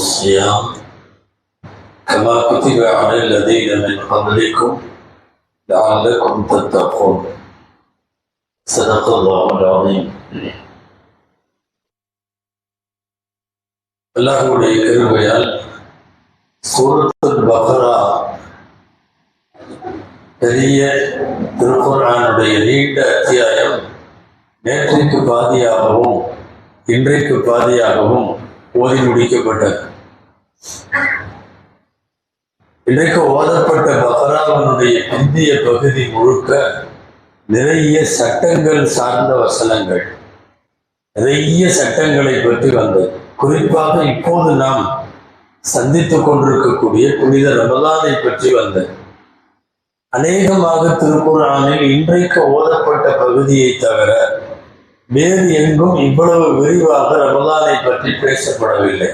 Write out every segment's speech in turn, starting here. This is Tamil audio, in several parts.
الصيام كما كتب على الذين من قبلكم لعلكم تتقون صدق الله العظيم அல்லாஹுடைய கிருபையால் சூரத்துல் பக்ரா பெரிய திருக்குறானுடைய நீண்ட அத்தியாயம் நேற்றைக்கு பாதியாகவும் இன்றைக்கு பாதியாகவும் ஓதி முடிக்கப்பட்டது. இன்றைக்கு ஓதப்பட்ட பக்ராவனுடைய பிந்திய பகுதி முழுக்க நிறைய சட்டங்கள் சார்ந்த வசனங்கள். நிறைய சட்டங்களை பற்றி வந்தது. குறிப்பாக இப்போது நாம் சந்தித்துக் கொண்டிருக்கக்கூடிய புனித ரமதானை பற்றி வந்தது. அநேகமாக திருக்குறானில் இன்றைக்கு ஓதப்பட்ட பகுதியை தவிர வேறு எங்கும் இவ்வளவு விரிவாக ரமலானை பற்றி பேசப்படவில்லை.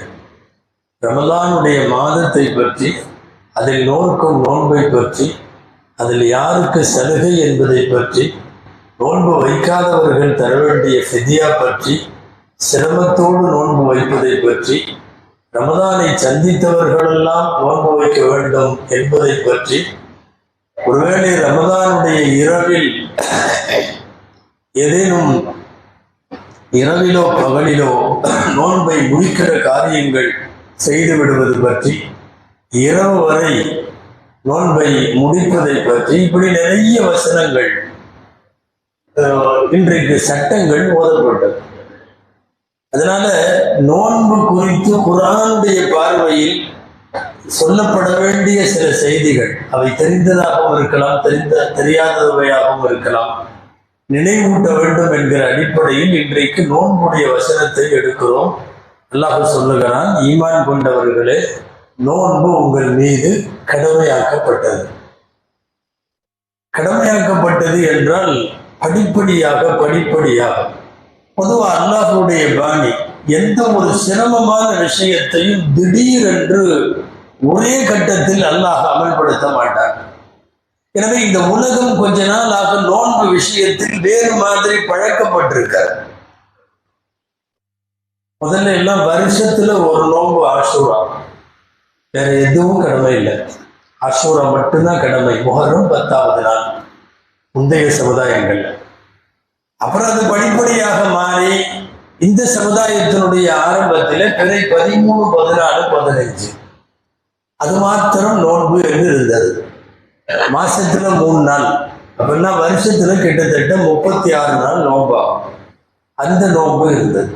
ரமலானுடைய மாதத்தை பற்றி அதில் நோக்கும் நோன்பை பற்றி அதில் யாருக்கு சலுகை என்பதை பற்றி நோன்பு வைக்காதவர்கள் தர வேண்டிய ஃபிதியா பற்றி சிரமத்தோடு நோன்பு வைப்பதை பற்றி ரமதானை சந்தித்தவர்களெல்லாம் நோன்பு வைக்க வேண்டும் என்பதை பற்றி ஒருவேளை ரமதானுடைய இரவில் ஏதேனும் இரவிலோ பகலிலோ நோன்பை முடிக்கிற காரியங்கள் செய்து விடுவது பற்றி இரவு வரை நோன்பை முடிப்பதை பற்றி இப்படி நிறைய வசனங்கள் அஹ், இன்றைக்கு சட்டங்கள் ஓதப்பட்டது. அதனால நோன்பு குறித்து குரானுடைய பார்வையில் சொல்லப்பட வேண்டிய சில செய்திகள் அவை தெரிந்ததாகவும் இருக்கலாம் தெரிந்த தெரியாதவையாகவும் இருக்கலாம். நினைவூட்ட வேண்டும் என்கிற அடிப்படையில் இன்றைக்கு நோன்புடைய வசனத்தை எடுக்கிறோம். அல்லாஹ் சொல்லுகிறான் ஈமான் கொண்டவர்களே நோன்பு உங்கள் மீது கடமையாக்கப்பட்டது. கடமையாக்கப்பட்டது என்றால் படிப்படியாக படிப்படியாக. பொதுவா அல்லாஹுடைய பாணி எந்த ஒரு சிரமமான விஷயத்தையும் திடீரென்று ஒரே கட்டத்தில் அல்லாஹ் அமல்படுத்த மாட்டார் எனவே இந்த உலகம் கொஞ்ச நாளாக நோன்பு விஷயத்தில் வேறு மாதிரி பழக்கப்பட்டிருக்கார் முதல்ல எல்லாம் வருஷத்துல ஒரு நோன்பு ஆசூரா வேற எதுவும் கடமை இல்லை. அசூரா மட்டும்தான் கடமை. முகரம் பத்தாவது நாள். முந்தைய சமுதாயங்கள். அப்புறம் அது படிப்படியாக மாறி இந்த சமுதாயத்தினுடைய ஆரம்பத்தில் பிறை பதிமூணு பதினாலு பதினைஞ்சு. அது மாத்திரம் நோன்பு என்று இருந்தது. மாசத்துல மூணு நாள். அப்படின்னா வருஷத்துல கிட்டத்தட்ட முப்பத்தி ஆறு நாள் நோம்பா அந்த நோன்பு இருந்தது.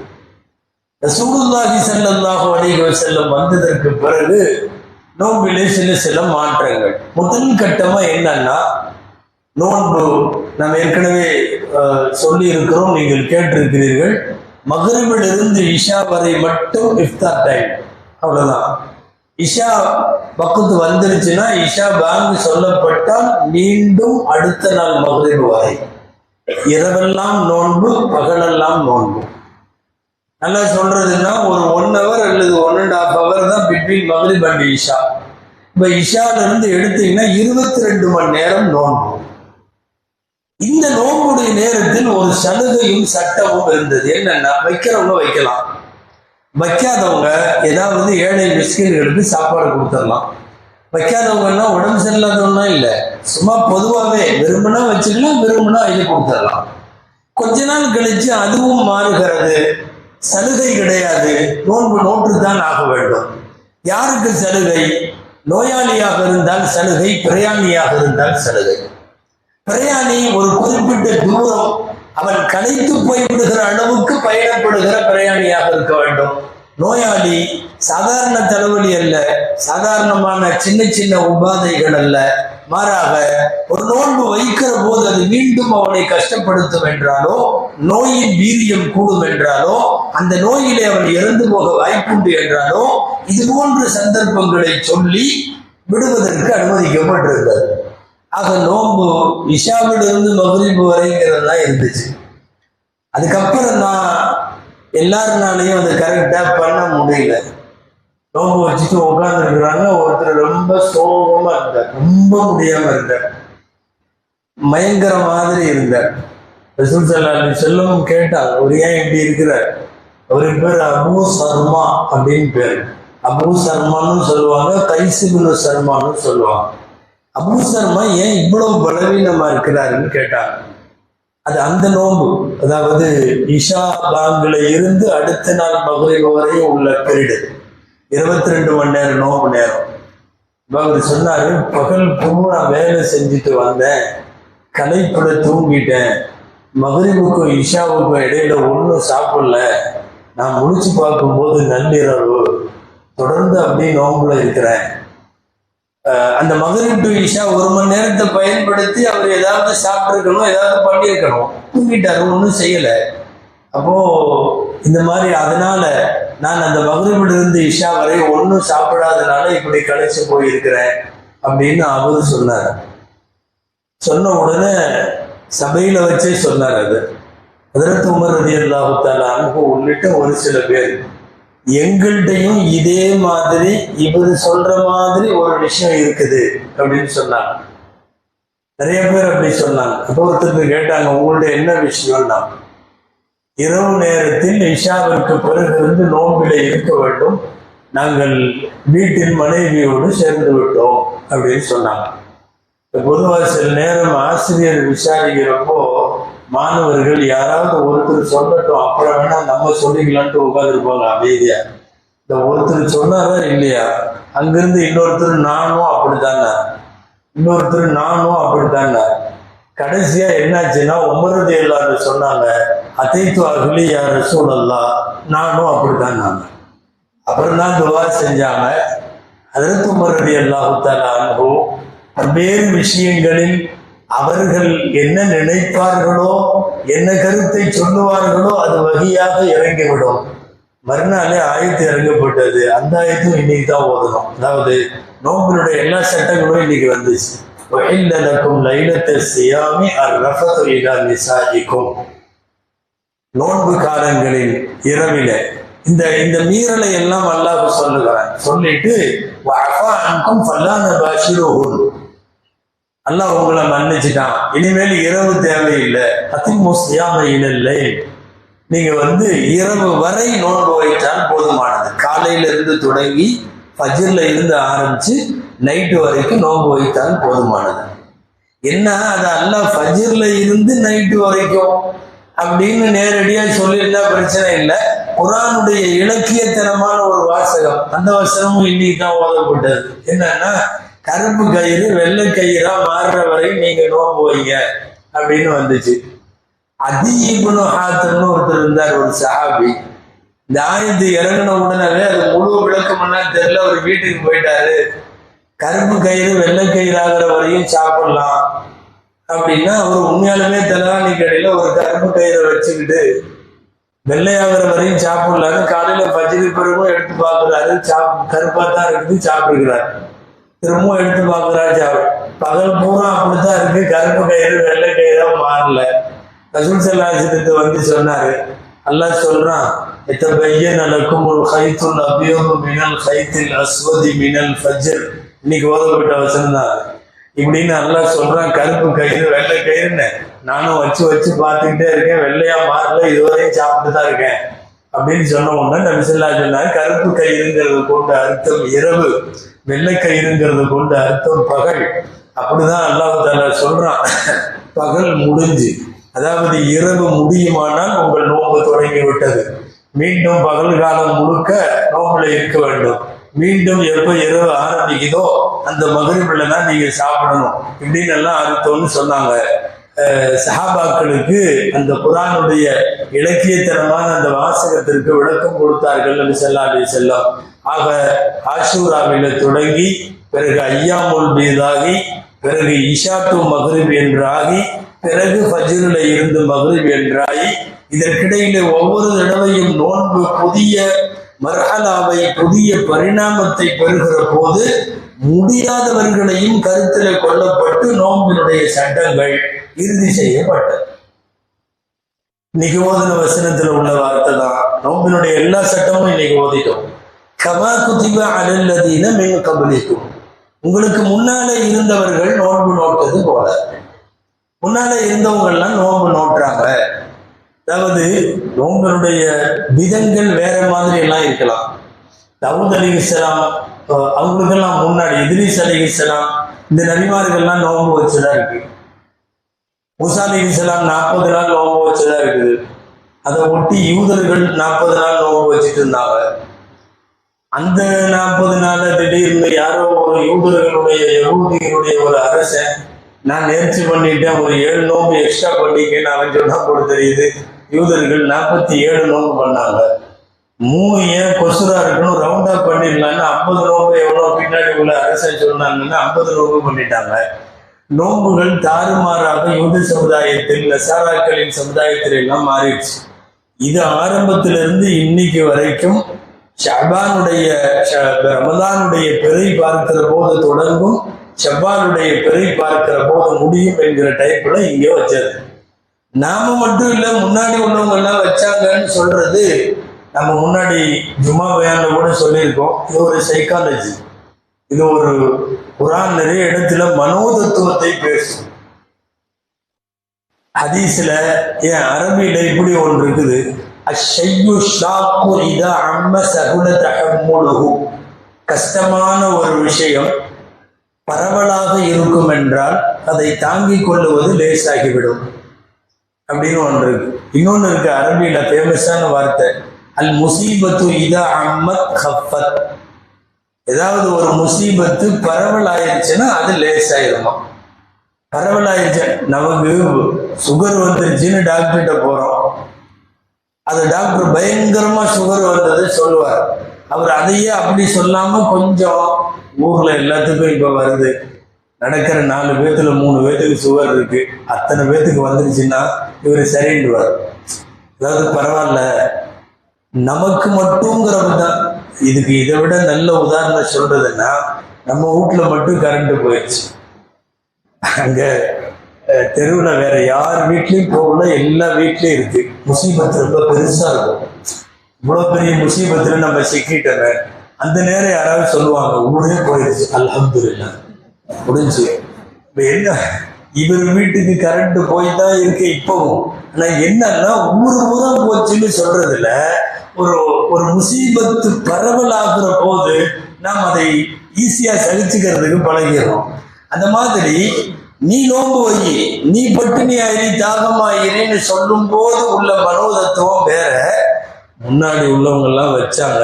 ரசூலுல்லாஹி ஸல்லல்லாஹு அலைஹி செல்லம் வந்ததற்கு பிறகு நோன்பிலே சில சில மாற்றங்கள். முதல் கட்டமா என்னன்னா நோன்பு நாம் ஏற்கனவே சொல்லி இருக்கிறோம் நீங்கள் கேட்டிருக்கிறீர்கள். மகரிபில் இஷா வரை மட்டும் இஃப்தார் டைம் அவ்வளவுதான். இஷா பக்கத்து வந்துருச்சுன்னா இஷா பேங்க் சொல்லப்பட்டால் மீண்டும் அடுத்த நாள் மகளிர் வரை. இரவெல்லாம் நோன்பு பகலெல்லாம் நோன்பு. நல்லா சொல்றதுன்னா ஒரு ஒன் ஹவர் அல்லது ஒன் அண்ட் ஹாஃப் ஹவர் தான் பிட்வீன் மகளிர் அண்ட் இஷா. இப்ப இஷால இருந்து எடுத்தீங்கன்னா இருபத்தி ரெண்டு மணி நேரம் நோன்பு. இந்த நோன்புடைய நேரத்தில் ஒரு சலுகையும் சட்டமும் இருந்தது. என்னன்னா வைக்கிறவங்க வைக்கலாம். வைக்காதவங்க ஏதாவது ஏழை மிஸ்கின்களுக்கு சாப்பாடு கொடுத்துடலாம். வைக்காதவங்கன்னா உடம்பு சரியில்லாதவங்கன்னா இல்லை. சும்மா பொதுவாகவே விரும்பினா வச்சுக்கலாம் விரும்பினா இது கொடுத்துடலாம். கொஞ்ச நாள் கழிச்சு அதுவும் மாறுகிறது. சலுகை கிடையாது. நோன்பு நோற்று தான் ஆக வேண்டும். யாருக்கு சலுகை? நோயாளியாக இருந்தால் சலுகை பிரயாணியாக இருந்தால் சலுகை. பிரயாணி ஒரு குறிப்பிட்ட தூரம் அவன் களைத்து போய்விடுகிற அளவுக்கு பயணப்படுகிற பிரயாணியாக இருக்க வேண்டும். நோயாளி சாதாரண தலைவலி அல்ல சாதாரணமான சின்ன சின்ன உபாதைகள் அல்ல. மாறாக ஒரு நோன்பு வைக்கிற போது அது மீண்டும் அவனை கஷ்டப்படுத்தும் என்றாலோ நோயின் வீரியம் கூடும் என்றாலோ அந்த நோயிலே அவன் இறந்து போக வாய்ப்புண்டு என்றாலோ இது போன்ற சந்தர்ப்பங்களை சொல்லி விடுவதற்கு அனுமதிக்கப்பட்டிருக்கிறது ஆக நோம்பு இஷாவிலிருந்து மகரிபு வரைங்கிறது தான் இருந்துச்சு. அதுக்கப்புறம் தான் எல்லாருனாலையும் அதை கரெக்டாக பண்ண முடியல. நோம்பு வச்சுட்டு உட்காந்துருக்குறாங்க ஒருத்தர் ரொம்ப சோகமாக இருந்தார். ரொம்ப முடியாமல் இருந்தார். மயங்கர மாதிரி இருந்தார். ரசூல் சல்லா செல்லமும் கேட்டார் அவர் ஏன் இப்படி இருக்கிறார் அவருக்கு பேர் அபு சர்மா அப்படின்னு பேர். அபு சர்மான்னு சொல்லுவாங்க கைசிபுனு சர்மான்னு சொல்லுவாங்க. அபு சர்மா ஏன் இவ்வளவு பலவீனமா இருக்கிறாருன்னு கேட்டாங்க. அது அந்த நோம்பு அதாவது இஷா பாங்குல இருந்து அடுத்த நாள் மகளிர் வரையும் உள்ள பீரியடு இருபத்தி ரெண்டு மணி நேரம் நோம்பு நேரம். இப்ப அவர் சொன்னாரு பகல் பூரா வேலை செஞ்சுட்டு வந்தேன். களைப்புல தூங்கிட்டேன். மகரிவுக்கும் இஷாவுக்கும் இடையில ஒன்றும் சாப்பிடல. நான் முடிச்சு பார்க்கும்போது நள்ளிரவு. தொடர்ந்து அப்படியே நோம்புல இருக்கிறேன். அந்த மகரிப் டு இஷா ஒரு மணி நேரத்தை பயன்படுத்தி அவர் ஏதாவது சாப்பிட்டுருக்கணும் ஏதாவது பண்ணியிருக்கணும். தூங்கிட்டாரு ஒன்றும் செய்யலை. அப்போ இந்த மாதிரி அதனால நான் அந்த மகரிபில் இருந்து இஷா வரை ஒன்றும் சாப்பிடாதனால இப்படி கழிச்சு போயிருக்கிறேன் அப்படின்னு அவரு சொன்னார். சொன்ன உடனே சபையில வச்சே சொன்னார் அது. அதற்கு உமர் ரதி அல்லாஹுத்தால அனுபவம் உள்ளிட்ட ஒரு சில பேர். எங்கள்கிட்டையும் இதே மாதிரி இவர் சொல்ற மாதிரி ஒரு விஷயம் இருக்குது அப்படின்னு சொன்னாங்க. நிறைய பேர் அப்படி சொன்னாங்க. அப்போ ஒருத்தருக்கு கேட்டாங்க உங்கள்ட்ட என்ன விஷயம்னா இரவு நேரத்தில் இஷாவிற்கு பிறகு இருந்து நோம்பில இருக்க வேண்டும். நாங்கள் வீட்டின் மனைவியோடு சேர்ந்து விட்டோம். அப்படின்னு சொன்னாங்க. பொதுவாக சில நேரம் ஆசிரியர் விசாரிக்கிறப்போ மாணவர்கள் யாராவது ஒருத்தர் சொல்லட்டும் அப்புறம் வேணா நம்ம சொல்லிக்கலான்ட்டு உட்காந்துருப்பாங்க அமைதியா. இந்த ஒருத்தர் சொன்னாரா இல்லையா? அங்கிருந்து இன்னொருத்தர் நானும் அப்படித்தானே இன்னொருத்தர் நானும் அப்படித்தானே கடைசியா என்னாச்சுன்னா உமரது எல்லாரு சொன்னாங்க அத்தைத்து அகலி யார் சூழல்லா நானும் அப்படித்தான் நாங்க அப்புறம் தான் துவா செஞ்சாங்க. அதற்கு உமரது அல்லாஹுத்தால அனுபவம் பல்வேறு விஷயங்களில் அவர்கள் என்ன நினைப்பார்களோ என்ன கருத்தை சொல்லுவார்களோ அது வகையாக இறங்கிவிடும். மறுநாளே ஆயத்து இறங்கப்பட்டது. அந்த ஆயத்தும் இன்னைக்கு தான் ஓதணும். அதாவது நோம்பினுடைய எல்லா சட்டங்களும் இன்னைக்கு வந்துச்சு. வயல்லக்கும் லைலத்தை செய்யாமி அர் ரஃபத்தொழிலா விசாரிக்கும் நோன்புக்காரங்களின் இரவில இந்த இந்த மீறலை எல்லாம் அல்லாஹ் சொல்லுகிறான். சொல்லிட்டு அன்கும் பல்லான ஒரு அல்லாஹ் உங்களை மன்னிச்சிட்டான். இனிமேல் இரவு தேவையில்லை. அதிமு சியாம இல்லை நீங்க வந்து இரவு வரை நோன்பு வைத்தால் போதுமானது. காலையில இருந்து தொடங்கி ஃபஜ்ர்ல இருந்து ஆரம்பிச்சு நைட்டு வரைக்கும் நோன்பு வைத்தால் போதுமானது. என்ன? அது அல்லாஹ் ஃபஜிர்ல இருந்து நைட்டு வரைக்கும் அப்படின்னு நேரடியா சொல்லியிருந்தா பிரச்சனை இல்லை. குரானுடைய இலக்கியத்தனமான ஒரு வாசகம். அந்த வசனமும் இன்னைக்கு தான் ஓதப்பட்டது. என்னன்னா கருப்பு கயிறு வெள்ளை கயிறா மாறுற வரையும் நீங்க நோம்பு வைங்க அப்படின்னு வந்துச்சு. அதீபுனு ஹாத்தம்னு ஒருத்தர் இருந்தார் ஒரு சஹாபி. இந்த ஆயத்து இறங்கின உடனே அது முழு விளக்கம்னா தெரியல அவர் வீட்டுக்கு போயிட்டாரு. கருப்பு கயிறு வெள்ளை கயிறு ஆகிற வரையும் சாப்பிடலாம். அப்படின்னா அவர் உண்மையாலுமே தலைவாணி கடையில ஒரு கருப்பு கயிறை வச்சுக்கிட்டு வெள்ளையாகிற வரையும் சாப்பிடலான்னு காலையில பஜ்ரி பிறகும் எடுத்து பார்க்குறாரு. சாப் கருப்பா தான் இருக்குது சாப்பிட்டுக்கிறாரு. திரும்பவும் எடுத்து பார்க்குறாரு சாப்பிடு பகல் பூரா அப்படித்தான் இருக்கு. கருப்பு கயிறு வெள்ளை கயிறா மாறல. ரசூல் செல்லாசிரியத்தை வந்து சொன்னாரு அல்லாஹ் சொல்றான் எத்தபையன் லக்கும் ஒரு ஹைத்துல் அபியோக மினல் ஹைத்தில் அஸ்வதி மினல் ஃபஜர். இன்னைக்கு ஓதப்பட்ட வசனம் தான் இப்படின்னு நல்லா சொல்றான் கருப்பு கயிறு வெள்ளை கயிறுன்னு. நானும் வச்சு வச்சு பார்த்துக்கிட்டே இருக்கேன். வெள்ளையா மாறல இதுவரையும் சாப்பிட்டு தான் இருக்கேன். அப்படின்னு சொன்ன உடனே நபிசல்லா சொன்னார் கருப்பு கயிறுங்கிறது கொண்ட அர்த்தம் இரவு. வெள்ளை கயிறுங்கிறது கொண்டு அர்த்தம் பகல். அப்படிதான் அல்லாஹ் தாலா சொல்றான். பகல் முடிஞ்சு. அதாவது இரவு முடியுமானால் உங்கள் நோன்பு தொடங்கி விட்டது. மீண்டும் பகல் காலம் முழுக்க நோம்புல இருக்க வேண்டும். மீண்டும் எப்போ இரவு ஆரம்பிக்குதோ அந்த மகரிபில் தான் நீங்க சாப்பிடணும். இப்படின்னு எல்லாம் அர்த்தம்னு சொன்னாங்க. சஹாபாக்களுக்கு அந்த குரானுடைய இலக்கியத்தனமான அந்த வாசகத்திற்கு விளக்கம் கொடுத்தார்கள் நபி ஸல்லல்லாஹு அலைஹி செல்லம் ஆக ஆஷூராவில தொடங்கி பிறகு ஐயாமுல் பீதாகி பிறகு இஷாத்து மகரிப் என்றாகி பிறகு ஃபஜ்ருல இருந்து மகரிப் என்றாகி இதற்கிடையிலே ஒவ்வொரு தடவையும் நோன்பு புதிய மர்ஹலாவை புதிய பரிணாமத்தை பெறுகிற போது முடியாதவர்களையும் கருத்தில் கொள்ளப்பட்டு நோன்பினுடைய சட்டங்கள் இறுதி செய்யப்பட்டது. இன்னைக்கு ஓதின வசனத்துல உள்ள வார்த்தை தான். நோம்பினுடைய எல்லா சட்டமும் இன்னைக்கு ஓதிட்டோம். கமா குதிப அலல்லதீன மின் கபலிக்கும் உங்களுக்கு முன்னாலே இருந்தவர்கள் நோன்பு நோட்டது போல. முன்னால இருந்தவங்கள்லாம் நோன்பு நோட்டுறாங்க. அதாவது உங்களுடைய விதங்கள் வேற மாதிரி எல்லாம் இருக்கலாம். தவுத் அலி இஸ்லாம் அவங்களுக்கெல்லாம் முன்னாடி இத்ரீஸ் அலி இஸ்லாம் இந்த நபிமார்கள்லாம் நோன்பு வச்சுதான் இருக்கு. முசா அலி இஸ்லாம் நாற்பது நாள் நோன்பு வச்சுதான் இருக்குது. அதை ஒட்டி யூதர்கள் நாற்பது நாள் நோன்பு வச்சுட்டு இருந்தாங்க. அந்த நாற்பது நாள்ல திடீர்னு யாரோ ஒரு யூதர்களுடைய யூதிகளுடைய ஒரு அரசன் நான் நேர்ச்சி பண்ணிட்டேன் ஒரு ஏழு நோம்பு எக்ஸ்ட்ரா பண்ணிக்கேன்னு அவன் சொன்னா கூட தெரியுது. யூதர்கள் நாற்பத்தி ஏழு நோம்பு பண்ணாங்க. மூணு ஏன் கொசுரா இருக்கணும் ரவுண்டா பண்ணிடலான்னு ஐம்பது நோம்பு எவ்வளோ பின்னாடி உள்ள அரசன் சொன்னாங்கன்னா ஐம்பது நோம்பு பண்ணிட்டாங்க. நோம்புகள் தாறுமாறாக யூத சமுதாயத்தில் நசாராக்களின் சமுதாயத்தில் எல்லாம் மாறிடுச்சு. இது ஆரம்பத்திலிருந்து இன்னைக்கு வரைக்கும் ஷபானுடைய ரமதானுடைய பிறை பார்க்கிற போது தொடங்கும் ஷபானுடைய பிறை பார்க்கிற போது முடியும் என்கிற டைப்ல இங்கே வச்சது. நாம மட்டும் இல்ல முன்னாடி உள்ளவங்க எல்லாம் வச்சாங்கன்னு சொல்றது நம்ம முன்னாடி ஜுமா பயான்ல கூட சொல்லியிருக்கோம். இது ஒரு சைக்காலஜி இது ஒரு குரான் நிறைய இடத்துல மனோதத்துவத்தை பேசும். ஹதீஸ்ல ஏன் அரபியில இப்படி ஒன்று இருக்குது? அஷ்ஷையு ஷாக்கு இதா அம்ம சகுல தஹம்முலுஹு. கஷ்டமான ஒரு விஷயம் பரவலாக இருக்கும் என்றால் அதை தாங்கிக் கொள்ளுவது லேசாகிவிடும். அப்படின்னு ஒன்று இருக்கு. இன்னொன்று இருக்கு. அரபியில ஃபேமஸான வார்த்தை. அல் முசீபத்து இதா அம்மத் ஹஃபத் ஏதாவது ஒரு முசீபத்து பரவலாயிருச்சுன்னா அது லேசாயிருமா? பரவலாயிருச்சு. நமக்கு சுகர் வந்துருச்சுன்னு டாக்டர்கிட்ட போறோம். அது டாக்டர் பயங்கரமா சுகர் வந்தது சொல்லுவார். அவர் அதையே அப்படி சொல்லாம கொஞ்சம் ஊர்ல எல்லாத்துக்கும் இப்ப வருது. நடக்கிற நாலு பேத்துல மூணு பேத்துக்கு சுகர் இருக்கு. அத்தனை பேத்துக்கு வந்துருச்சுன்னா இவர் சரின்னுவார். அதாவது பரவாயில்ல. நமக்கு மட்டுங்கிறது தான் இதுக்கு இதை விட நல்ல உதாரணம் சொல்றதுன்னா நம்ம வீட்டுல மட்டும் கரண்ட் போயிடுச்சு அங்க தெருவில் வேற யார் வீட்லையும் போகல எல்லா வீட்லையும் இருக்கு. முசீபத்து ரொம்ப பெருசா இருக்கும். இவ்வளவு பெரிய முசீபத்துல நம்ம சிக்கிட்டோமே அந்த நேரம் யாராவது சொல்லுவாங்க ஊரே போயிடுச்சு அல்ஹம்துலில்லாஹ் முடிஞ்சு. இப்ப என்ன? இவர் வீட்டுக்கு கரண்ட் போய் தான் இருக்கு இப்பவும். ஆனா என்னன்னா ஊர் ஊரா போச்சுன்னு சொல்றதுல ஒரு ஒரு முசீபத்து பரவலாகிற போது நாம் அதை ஈஸியா சகிச்சுக்கிறதுக்கு பழகிறோம் அந்த மாதிரி நீ நோன்பு வை நீ பட்டினி ஆயிரி தாகமாயிரின்னு சொல்லும் போது உள்ள மனோதத்துவம் வேற. முன்னாடி உள்ளவங்க எல்லாம் வச்சாங்க.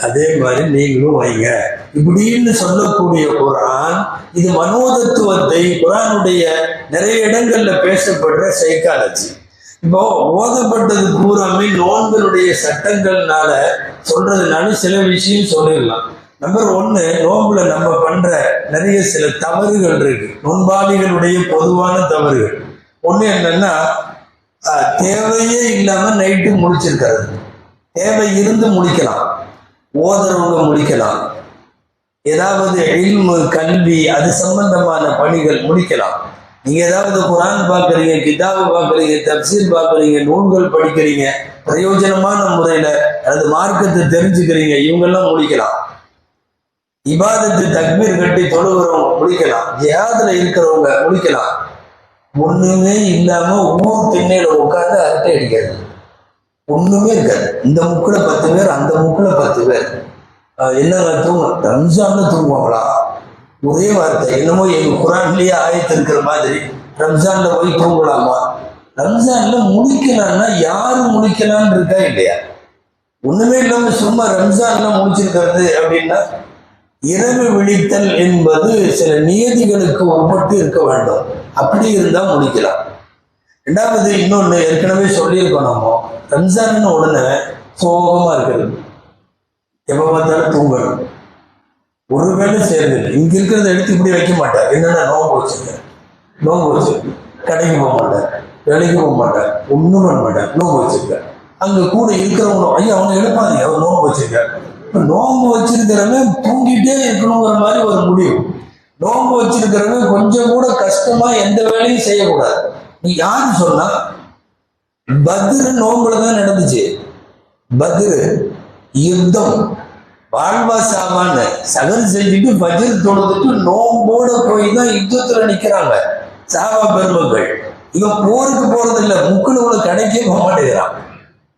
அதே மாதிரி நீங்களும் வைங்க. இப்படின்னு சொல்லக்கூடிய குரான் இது மனோதத்துவத்தை குரானுடைய நிறைய இடங்கள்ல பேசப்படுற சைக்காலஜி இப்போ ஓதப்பட்டது பூராமே நோன்களுடைய சட்டங்கள்னால சொல்றதுனால சில விஷயம் சொல்லிடலாம். நம்பர் ஒன்னு நோம்புல நம்ம பண்ற நிறைய சில தவறுகள் இருக்கு. நோன்பாளிகளுடைய பொதுவான தவறுகள். ஒன்று என்னன்னா தேவையே இல்லாம நைட்டு முடிச்சிருக்கிறது தேவை இருந்து முடிக்கலாம் ஓதுறவங்க முடிக்கலாம் ஏதாவது இல்மு கல்வி அது சம்பந்தமான பணிகள் முடிக்கலாம் நீங்க ஏதாவது குரான் பார்க்குறீங்க கிதாபு பார்க்குறீங்க தப்சீர் பார்க்குறீங்க நூல்கள் படிக்கிறீங்க பிரயோஜனமான முறையில அல்லது மார்க்கத்தை தெரிஞ்சுக்கிறீங்க இவங்கெல்லாம் முடிக்கலாம் இபாதத்து தக்பீர் கட்டி தொழுகிறவங்க முடிக்கலாம். ஜிஹாதுல இருக்கிறவங்க முடிக்கலாம். ஒண்ணுமே இல்லாம ஊர் திண்ணையில உட்கார்ந்து அரட்டை அடிக்கிறது ஒண்ணுமே இருக்காது. இந்த முக்குல பத்து பேர் அந்த முக்குல பத்து பேர். என்ன என்னங்க தூங்க ரம்ஜான்ல தூங்குவாங்களா? ஒரே வார்த்தை என்னமோ எங்க குரான்லயே ஆயத்து இருக்கிற மாதிரி ரம்ஜான்ல போய் தூங்கலாமா? ரம்ஜான்ல முடிக்கலாம்னா யாரு முடிக்கலாம்னு இருக்கா இல்லையா? ஒண்ணுமே இல்லாம சும்மா ரம்ஜான்ல முடிச்சிருக்கிறது அப்படின்னா இரவு விழித்தல் என்பது சில நியதிகளுக்கு உட்பட்டு இருக்க வேண்டும். அப்படி இருந்தால் முடிக்கலாம். ரெண்டாவது இன்னொன்னு ஏற்கனவே சொல்லியிருக்கோம் நம்ம. ரம்ஜான் உடனே சோகமா இருக்கிறது. எப்போ பார்த்தாலும் தூங்கணும். ஒரு வேலை சேர்ந்து இங்கே இருக்கிறத எடுத்து இப்படி வைக்க மாட்டார். என்னென்னா நோம்பு வச்சுங்க நோம்பு வச்சிருக்கேன் கடைக்கு போக மாட்டார். வேலைக்கு போக மாட்டார். ஒன்றும் பண்ண மாட்டார். நோம்பு வச்சிருக்கார். அங்கே கூட இருக்கிறவங்க ஐயா அவங்க எடுப்பாங்க அவர் நோம்பு வச்சிருக்காரு. நோம்பு வச்சிருக்கிறவன் தூங்கிட்டே இருக்கணுங்கிற மாதிரி ஒரு முடிவு. நோம்பு வச்சிருக்கிறவன் கொஞ்சம் கூட கஷ்டமா எந்த வேலையும் செய்யக்கூடாது. நீ யாரு சொன்னா? பத்ரு நோம்புல தான் நடந்துச்சு. பத்ரு யுத்தம். வாழ்வா சாமான்னு சகர் செஞ்சுட்டு பஜர் தொழுதுட்டு நோம்போட போய் தான் யுத்தத்துல நிக்கிறாங்க. சாவா பெருமக்கள். இவன் போருக்கு போறது இல்ல முக்குல கிடைக்கவே போக மாட்டேங்கிறான்.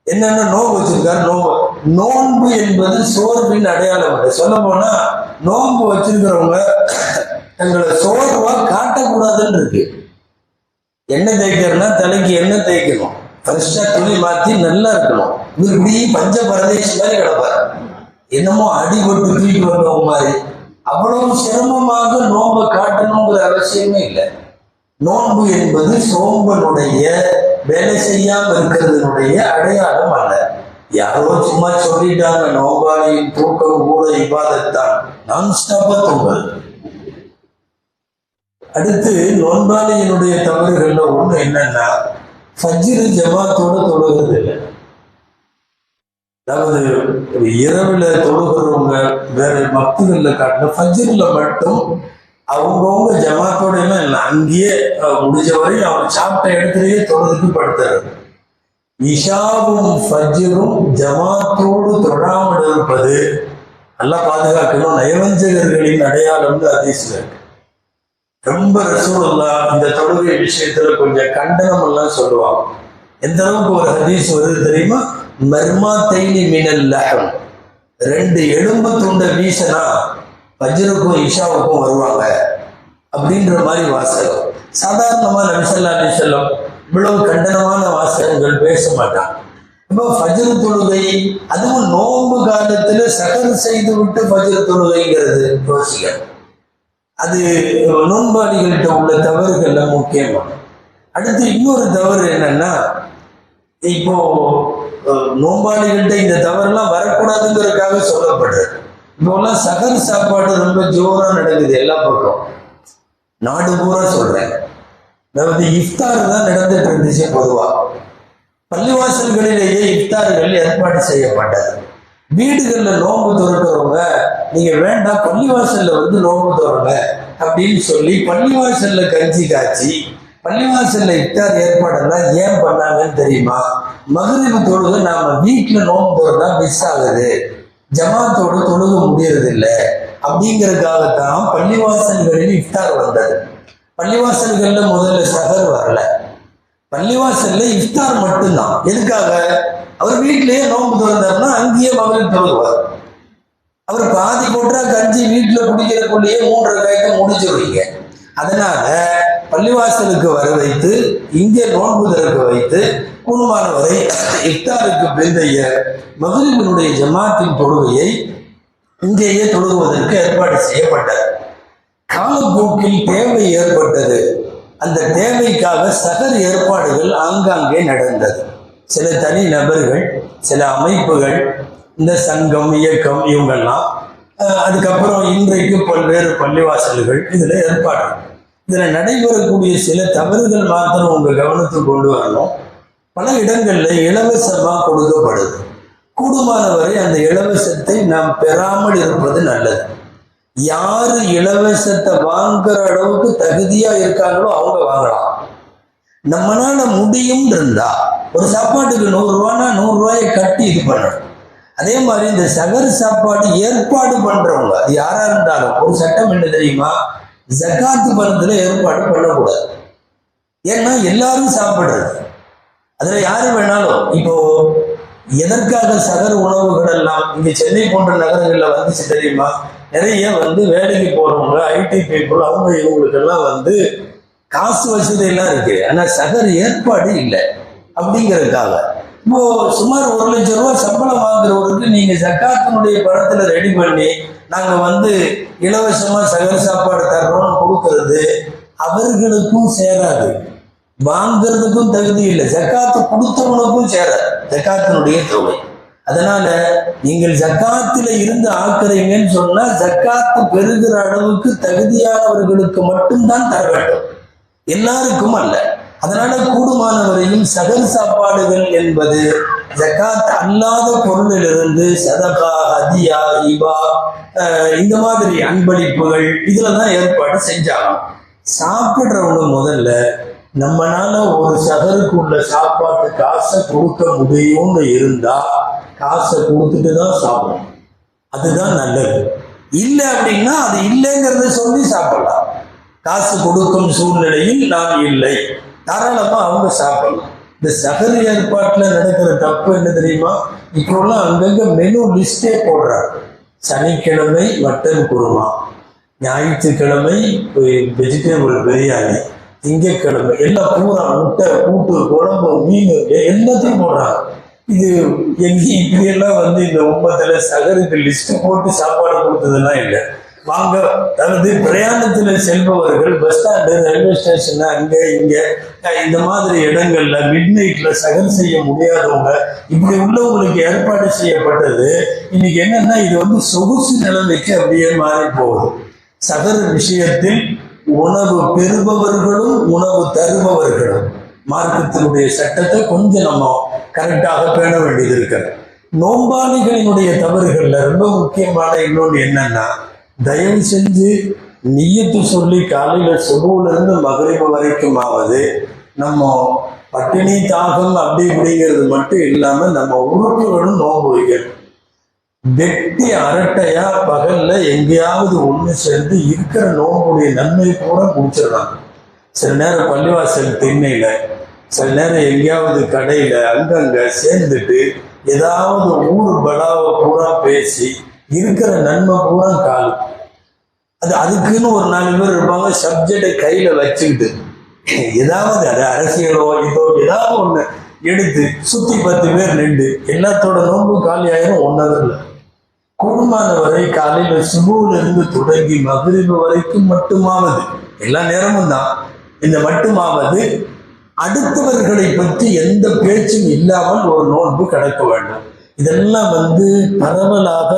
என்னென்ன நோன்பு வச்சிருக்காரு? நோம்பு நோன்பு என்பது சோர்வின் அடையாளம். இல்லை சொல்ல போனா நோன்பு வச்சிருக்கிறவங்க தங்களை சோர்வா காட்டக்கூடாதுன்னு இருக்கு. எண்ணெய் தேய்க்கிறதுனா தலைக்கு எண்ணெய் தேய்க்கணும். ஃப்ரெஷ்ஷா துணி மாத்தி நல்லா இருக்கணும். இவர் இப்படி பஞ்ச பரதேஷ் மாதிரி கிடப்பார். என்னமோ அடிபட்டு தூக்கி வந்தவங்க மாதிரி. அவ்வளவு சிரமமாக நோன்பை காட்டணுங்கிற அவசியமே இல்லை. நோன்பு என்பது சோம்பனுடைய வேலை செய்யாம இருக்கிறதுனுடைய அடையாளம் அல்ல. யாரோ சும்மா சொல்லிட்டாங்க நோபாளியின் தூக்கம் கூட இபாதத்தான் நான் ஸ்டாப்பா தூங்கல். அடுத்து நோன்பாளியினுடைய தவறுகள்ல ஒண்ணு என்னன்னா ஃபஜ்ரு ஜமாத்தோட தொழுகிறது இல்லை. அதாவது இரவுல தொழுகிறவங்க வேற மக்துகள்ல காட்டின ஃபஜ்ரில் மட்டும் அவங்கவுங்க ஜமாத்தோட எல்லாம் இல்லை. அங்கேயே முடிஞ்ச வரை அவர் சாப்பிட்ட இடத்துலயே தொழுதுட்டு படுத்துறது இஷாவும் ஃபஜ்ரும் ஜமாத்தோடு தொழாமல் இருப்பது நல்லா பாதுகாக்கணும். நயவஞ்சகர்களின் அடையாளம்னு அதிசயம் இருக்கு. ரொம்ப ரசூலுல்லா இந்த தொழுகை விஷயத்துல கொஞ்சம் கண்டனம் எல்லாம் சொல்லுவாங்க. எந்த அளவுக்கு ஒரு ஹதீஸ் வருது தெரியுமா? மர்மா தைனி மினல் லகம் ரெண்டு எலும்பு துண்டை வீசினா பஜ்ருக்கும் இஷாவுக்கும் வருவாங்க அப்படின்ற மாதிரி வாசகம். சாதாரணமாக நபிசல்லா அலிசல்லம் இவ்வளவு கண்டனமான வாசகங்கள் பேச மாட்டாங்க. இப்போ ஃபஜர் தொழுகை அதுவும் நோன்பு காலத்தில் சகர் செய்து விட்டு ஃபஜர் தொழுகைங்கிறது யோசிக்கணும். அது நோன்பாளிகள்கிட்ட உள்ள தவறுகள்லாம் முக்கியமாக அடுத்து இன்னொரு தவறு என்னன்னா இப்போ நோன்பாளிகள்கிட்ட இந்த தவறுலாம் வரக்கூடாதுங்கிறதுக்காக சொல்லப்படுறது. இப்போலாம் சகர் சாப்பாடு ரொம்ப ஜோரா நடக்குது எல்லா பக்கம். நாடு பூரா சொல்றேன். நமது இஃப்தார் தான் நடந்துட்டு இருந்துச்சு பொதுவா. பள்ளிவாசல்களிலேயே இஃப்தார்கள் ஏற்பாடு செய்யப்பட்டது. வீடுகள்ல நோன்பு திறக்கிறவங்க நீங்க வேண்டாம் பள்ளிவாசல்ல வந்து நோன்பு திறங்க அப்படின்னு சொல்லி பள்ளிவாசல்ல கஞ்சி காய்ச்சி பள்ளிவாசல்ல இஃப்தார் ஏற்பாடெல்லாம் ஏன் பண்ணாங்கன்னு தெரியுமா? மகரிவு தொழுது நாம வீட்டுல நோன்பு திறந்தா மிஸ் ஆகுது. ஜமாத்தோட தொழுக முடியறது இல்லை அப்படிங்கறதுக்காகத்தான் பள்ளிவாசல்களில் இஃப்தார் வந்தது. பள்ளிவாசல்கள்ல முதல்ல சகர் வரல. பள்ளிவாசல்ல இஃப்தார் மட்டும்தான். எதுக்காக? அவர் வீட்டிலேயே நோன்பு திறந்தார்னா அங்கேயே மகளிர் தொழுவார். அவர் பாதி போட்டா கஞ்சி வீட்டுல குடிக்கிறதுக்குள்ளேயே மூன்றரை காய்க்கு முடிச்சிருவீங்க. அதனால பள்ளிவாசலுக்கு வர வைத்து இங்கே நோன்பு திறக்க வைத்து கூடுமானவரை இஃப்தாருக்கு பிந்தைய மகிழ்வினுடைய ஜமாத்தின் தொழுகையை இங்கேயே தொழுகுவதற்கு ஏற்பாடு செய்யப்பட்டது. காலப்போக்கில் தேவை ஏற்பட்டது. அந்த தேவைக்காக சகர் ஏற்பாடுகள் ஆங்காங்கே நடந்தது. சில தனி நபர்கள் சில அமைப்புகள் இந்த சங்கம் இயக்கம் இவங்கெல்லாம் அதுக்கப்புறம் இன்றைக்கு பல்வேறு பள்ளிவாசல்கள் இதில் ஏற்பாடு. இதுல நடைபெறக்கூடிய சில தவறுகள் மாத்திரம் உங்க கவனத்துக்கு கொண்டு வரணும். பல இடங்கள்ல இலவசமா கொடுக்கப்படுது. கூடுமானவரை அந்த இலவசத்தை நாம் பெறாமல் இருப்பது நல்லது. யாரு இலவசத்தை வாங்குற அளவுக்கு தகுதியா இருக்காங்களோ அவங்க வாங்கலாம். நம்மளால முடியும் இருந்தா ஒரு சாப்பாட்டுக்கு நூறு நூறுரூவாயை நூறு ரூபாயை கட்டி இது பண்ணணும். அதே மாதிரி இந்த சகர் சாப்பாடு ஏற்பாடு பண்றவங்க அது யாரா இருந்தாலும் ஒரு சட்டம் என்ன தெரியுமா? ஜக்காத்து பணத்துல ஏற்பாடு பண்ணக்கூடாது. ஏன்னா எல்லாரும் சாப்பிடுறது. அதில் யாரு வேணாலும் இப்போ எதற்காக சகர் உணவுகள் எல்லாம் இங்க சென்னை போன்ற நகரங்கள்ல வந்துச்சு தெரியுமா? நிறைய வந்து வேலைக்கு போறவங்க ஐடி பீப்புள் அவங்க இவங்களுக்கெல்லாம் வந்து காசு வசதி எல்லாம் இருக்கு. ஆனா சகர் ஏற்பாடு இல்லை அப்படிங்கிறதுக்காக. இப்போ சுமார் ஒரு லட்சம் ரூபாய் சம்பளம் வாங்குறவருக்கு நீங்க ஜக்காத்தினுடைய பணத்துல ரெடி பண்ணி நாங்கள் வந்து இலவசமாக சகர் சாப்பாடு தர்றோம்னு கொடுக்கறது அவர்களுக்கும் சேராது. வாங்கிறதுக்கும் தகுதி இல்லை. ஜக்காத்து கொடுத்தவனுக்கும் சேராது. ஜக்காத்தினுடைய தொகை. அதனால நீங்கள் ஜக்காத்தில் இருந்து ஆக்குறீங்கன்னு சொன்னா ஜக்காத்து பெறுகிற அளவுக்கு தகுதியானவர்களுக்கு மட்டும்தான் தர வேண்டும். எல்லாருக்கும் அல்ல. அதனால கூடுமானவரையும் சகல் சாப்பாடுகள் என்பது ஜக்காத் அல்லாத பொருளிலிருந்து சதகா ஹதியா இபா இந்த மாதிரி அன்பளிப்புகள் இதுல தான் ஏற்பாடு செஞ்சாங்க சாப்பிடுறவங்க முதல்ல நம்மளால ஒரு சகருக்கு உள்ள சாப்பாட்டு காசை கொடுக்க முடியும்னு இருந்தா காசை கொடுத்துட்டு தான் சாப்பிடணும். அதுதான் நல்லது. இல்லை அப்படின்னா அது இல்லைங்கிறத சொல்லி சாப்பிடலாம். காசு கொடுக்கும் சூழ்நிலையில் நான் இல்லை. தாராளமா அவங்க சாப்பிடலாம். இந்த சகர் ஏற்பாட்டில் நடக்கிற தப்பு என்ன தெரியுமா? இப்போல்லாம் அங்கங்க மெனு லிஸ்டே போடுறாங்க. சனிக்கிழமை மட்டன் குருமா. ஞாயிற்றுக்கிழமை வெஜிடபிள் பிரியாணி திங்கக்கிழமை எல்லாம் பூரா முட்டை கூட்டு குழம்பு மீன் எல்லாத்தையும் போடுறாங்க. இது எங்கேயும் இப்படியெல்லாம் வந்து இந்த உம்மத்துல சகருக்கு லிஸ்ட் போட்டு சாப்பாடு கொடுத்ததெல்லாம் இல்லை. வாங்க. அதாவது பிரயாணத்தில் செல்பவர்கள் பஸ் ஸ்டாண்டு ரயில்வே ஸ்டேஷன் அங்கே இங்கே இந்த மாதிரி இடங்கள்ல மிட் நைட்ல சகர் செய்ய முடியாதவங்க இப்படி உள்ளவங்களுக்கு ஏற்பாடு செய்யப்பட்டது. இன்னைக்கு என்னன்னா இது வந்து சொகுசு நிலைமைக்கு அப்படியே மாறி போகுது. சகர் விஷயத்தில் உணவு பெறுபவர்களும் உணவு தருபவர்களும். மார்க்கத்தினுடைய சட்டத்தை கொஞ்சம் நம்ம கரெக்டாக பேண வேண்டியது இருக்கிறது நோம்பாளிகளினுடைய தவறுகள்ல ரொம்ப முக்கியமான இன்னொன்று என்னன்னா தயவு செஞ்சு நீயத்து சொல்லி காலையில சுபுல இருந்து மகரிபு வரைக்கும் ஆவது நம்ம பட்டினி தாகம் அப்படி இப்படிங்கிறது மட்டும் இல்லாம நம்ம உறுப்புகளும் நோம்பு வைக்கணும். வெட்டி அரட்டையா பகல்ல எங்கேயாவது ஒண்ணு சேர்ந்து இருக்கிற நோம்புடைய நன்மை கூட முடிச்சிடறாங்க சில நேரம் பள்ளிவாசல் திண்ணையில சில நேரம் எங்கேயாவது கடையில அங்கங்க சேர்ந்துட்டு ஏதாவது ஊர் பலாவை பூரா பேசி இருக்கிற நன்மை பூரா காலு. அது அதுக்குன்னு ஒரு நாலு பேர் இருப்பாங்க சப்ஜெக்டை கையில வச்சுக்கிட்டு. ஏதாவது அது அரசியலோ இதோ ஏதாவது ஒண்ணு எடுத்து சுத்தி பத்து பேர் நின்று எல்லாத்தோட நோன்பு காலி ஆயிரும் இல்லை. கூடுமான வரை காலையில சுபுல இருந்து தொடங்கி மகிழ்வு வரைக்கும் மட்டுமாவது எல்லா நேரமும் தான் இந்த மட்டுமாவது அடுத்தவர்களை பற்றி எந்த பேச்சும் இல்லாமல் ஒரு நோன்பு கடக்க வேண்டும். இதெல்லாம் வந்து பரவலாக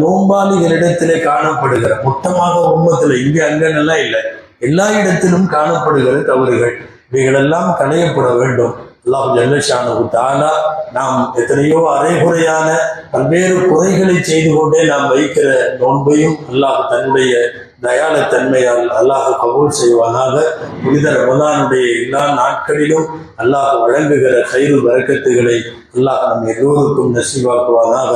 நோம்பாளிகளிடத்திலே காணப்படுகிற மொத்தமாக உண்மத்தில் இங்கே அங்கன்னெல்லாம் இல்லை. எல்லா இடத்திலும் காணப்படுகிற தவறுகள். இவைகளெல்லாம் களையப்பட வேண்டும். அல்லாஹ் ஜல்லஷானு தானா நாம் எத்தனையோ அரைகுறையான பல்வேறு குறைகளை செய்து கொண்டே நாம் வைக்கிற நோன்பையும் அல்லாஹ் தன்னுடைய தயாளத்தன்மையால் அல்லாஹ் கபூல் செய்வானாக புனித ரமதானுடைய எல்லா நாட்களிலும் அல்லாஹ் வழங்குகிற கயிறு வரக்கத்துகளை அல்லாஹ் நம் எல்லோருக்கும் நசிவாக்குவானாக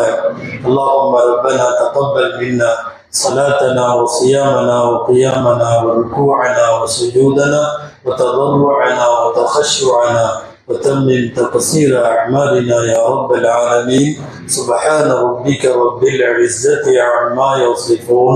அல்லாஹும் ரப்பனா தகப்பல் மின்னா صلاتنا وصيامنا وقيامنا وركوعنا وسجودنا وتضرعنا وتخشعنا وتمم تقصير أعمالنا يا رب العالمين سبحان ربك رب العزة عما يصفون